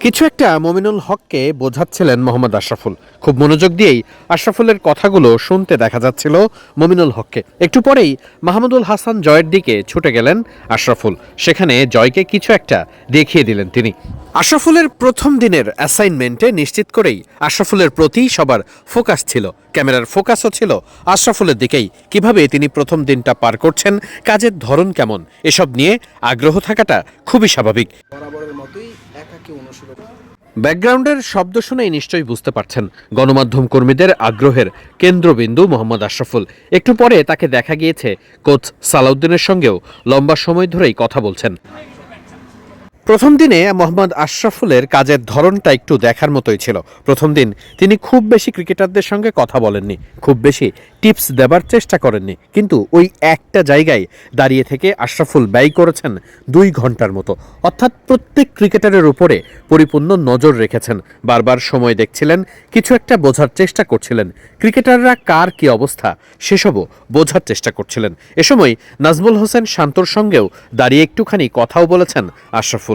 কিছু একটা মমিনুল হককে বোঝাচ্ছিলেন মোহাম্মদ আশরাফুল। খুব মনোযোগ দিয়েই আশরাফুলের কথাগুলো শুনতে দেখা যাচ্ছিল মমিনুল হককে। একটু পরেই মাহমুদুল হাসান জয়ের দিকে ছুটে গেলেন আশরাফুল। সেখানে জয়কে কিছু একটা দেখিয়ে দিলেন তিনি। আশরাফুলের প্রথম দিনের অ্যাসাইনমেন্টে নিশ্চিত করেই আশরাফুলের প্রতি সবার ফোকাস ছিল। ক্যামেরার ফোকাসও ছিল আশরাফুলের দিকেই। কীভাবে তিনি প্রথম দিনটা পার করছেন কাজের ধরন কেমন এসব নিয়ে আগ্রহ থাকাটা খুবই স্বাভাবিক। ব্যাকগ্রাউন্ডের শব্দ শুনেই নিশ্চয়ই বুঝতে পারছেন গণমাধ্যম কর্মীদের আগ্রহের কেন্দ্রবিন্দু মোহাম্মদ আশরাফুল। একটু পরে তাকে দেখা গিয়েছে কোচ সালাউদ্দিনের সঙ্গেও লম্বা সময় ধরেই কথা বলছেন। প্রথম দিনে মোহাম্মদ আশরাফুলের কাজের ধরনটা একটু দেখার মতোই ছিল। প্রথম দিন তিনি খুব বেশি ক্রিকেটারদের সঙ্গে কথা বলেননি, খুব বেশি টিপস দেবার চেষ্টা করেননি। কিন্তু ওই একটা জায়গায় দাঁড়িয়ে থেকে আশরাফুল ব্যয় করেছেন দুই ঘণ্টার মতো। অর্থাৎ প্রত্যেক ক্রিকেটারের উপরে পরিপূর্ণ নজর রেখেছেন। বারবার সময় দেখছিলেন, কিছু একটা বোঝার চেষ্টা করছিলেন। ক্রিকেটাররা কার কি অবস্থা, সেসবও বোঝার চেষ্টা করছিলেন। এ সময় নাজমুল হোসেন শান্তর সঙ্গেও দাঁড়িয়ে একটুখানি কথাও বলেছেন আশরাফুল।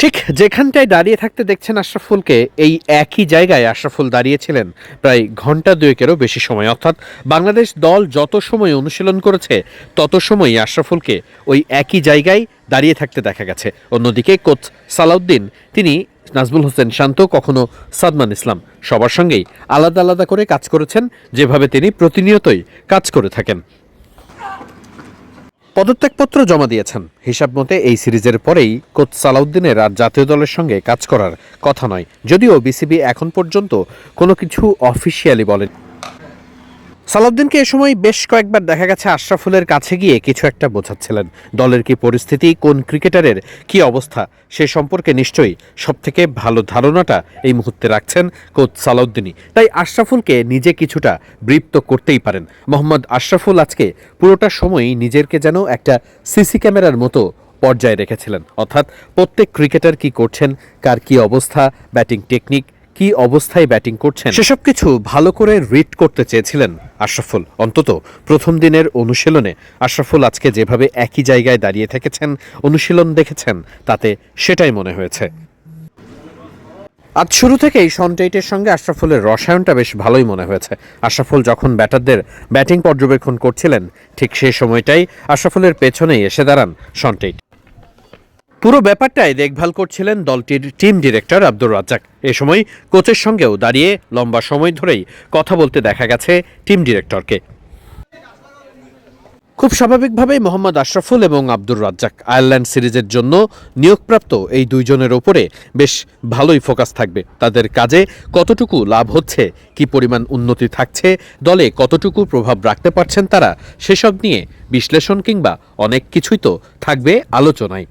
ঠিক যেখানটায় দাঁড়িয়ে থাকতে দেখছেন আশরাফুলকে, এই একই জায়গায় আশরাফুল দাঁড়িয়েছিলেন প্রায় ঘণ্টা দুয়েকেরও বেশি সময়। অর্থাৎ বাংলাদেশ দল যত সময় অনুশীলন করেছে, তত সময়ই আশরাফুলকে ওই একই জায়গায় দাঁড়িয়ে থাকতে দেখা গেছে। অন্যদিকে কোচ সালাউদ্দিন, তিনি নাজমুল হোসেন শান্ত, কখনো সাদমান ইসলাম, সবার সঙ্গেই আলাদা আলাদা করে কাজ করেছেন, যেভাবে তিনি প্রতিনিয়তই কাজ করে থাকেন। পদত্যাগপত্র জমা দিয়েছেন। হিসাব মতে, এই সিরিজের পরেই কোচ সালাউদ্দিনের আর জাতীয় দলের সঙ্গে কাজ করার কথা নয়। যদিও বিসিবি এখন পর্যন্ত কোনো কিছু অফিসিয়ালি বলেন। সালাউদ্দিনকে এ সময় বেশ কয়েকবার দেখা গেছে আশরাফুলের কাছে গিয়ে কিছু একটা বোঝাচ্ছিলেন। দলের কি পরিস্থিতি, কোন ক্রিকেটারের কি অবস্থা, সে সম্পর্কে নিশ্চয়ই সবথেকে ভালো ধারণাটা এই মুহূর্তে রাখছেন কোচ সালাউদ্দিনই। তাই আশরাফুলকে নিজে কিছুটা ব্রিপ তো করতেই পারেন। মোহাম্মদ আশরাফুল আজকে পুরোটা সময়ই নিজেরকে যেন একটা সিসি ক্যামেরার মতো পর্যায়ে রেখেছিলেন। অর্থাৎ প্রত্যেক ক্রিকেটার কি করছেন, কার কি অবস্থা, ব্যাটিং টেকনিক, কি অবস্থায় ব্যাটিং করছেন, সেসব কিছু ভালো করে রিড করতে চেয়েছিলেন। আশরাফুল। অন্তত প্রথম দিনের অনুশীলনে আশরাফুল আজকে যেভাবে একই জায়গায় দাঁড়িয়ে থেকেছেন, অনুশীলন দেখেছেন, তাতে সেটাই মনে হয়েছে। আজ শুরু থেকেই সনটেইটের সঙ্গে আশরাফুলের রসায়নটা বেশ ভালোই মনে হয়েছে। আশরাফুল যখন ব্যাটারদের ব্যাটিং পর্যবেক্ষণ করছিলেন, ঠিক সেই সময়টাই আশরাফুলের পেছনেই এসে দাঁড়ান সনটেইট পুরো ব্যাপারটাই দেখভাল করছিলেন দলটির টিম ডিরেক্টর আব্দুর রাজ্জাক। এ সময় কোচের সঙ্গেও দাঁড়িয়ে লম্বা সময় ধরেই কথা বলতে দেখা গেছে টিম ডিরেক্টরকে। খুব স্বাভাবিকভাবেই মোহাম্মদ আশরাফুল এবং আব্দুর রাজ্জাক আয়ারল্যান্ড সিরিজের জন্য নিয়োগপ্রাপ্ত এই দুইজনের ওপরে বেশ ভালোই ফোকাস থাকবে। তাদের কাজে কতটুকু লাভ হচ্ছে, কি পরিমাণ উন্নতি থাকছে, দলে কতটুকু প্রভাব রাখতে পারছেন তারা, সেসব নিয়ে বিশ্লেষণ কিংবা অনেক কিছুই তো থাকবে আলোচনায়।